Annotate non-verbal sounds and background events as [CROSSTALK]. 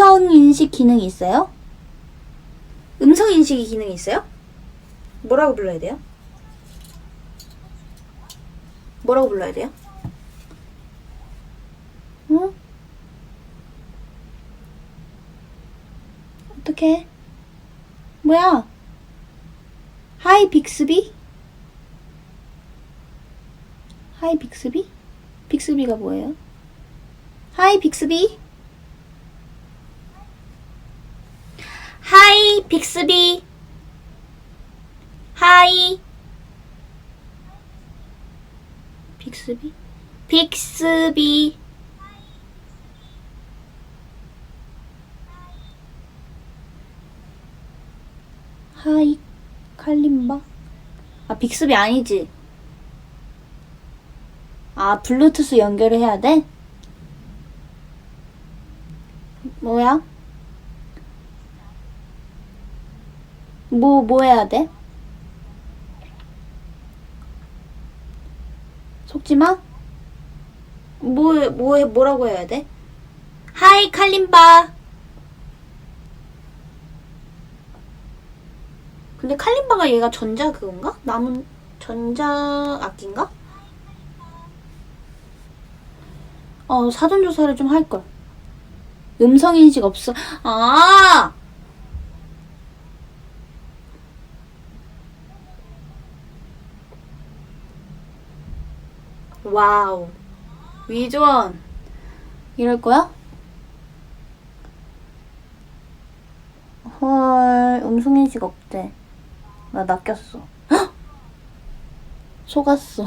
음성 인식 기능이 있어요? 음성 인식이 기능이 있어요? 뭐라고 불러야 돼요? 뭐라고 불러야 돼요? 응? 어떡해? 뭐야? 하이 빅스비? 하이 빅스비? 빅스비가 뭐예요? 하이 빅스비? 하이 빅스비. 하이. 빅스비? 빅스비. 하이. 칼림바? 아 빅스비 아니지. 아 블루투스 연결을 해야 돼? 뭐야? 뭐, 뭐 해야 돼? 속지 마? 뭐, 뭐, 해- 뭐라고 해야 돼? 하이, 칼림바. 근데 칼림바가 얘가 전자 그건가? 남은 전자 악기인가? 어, 사전조사를 좀 할걸. 음성인식 없어. 아! 와우. 위조원. 이럴 거야? 헐, 음성인식 없대. 나 낚였어. 헉! [GASPS] 속았어.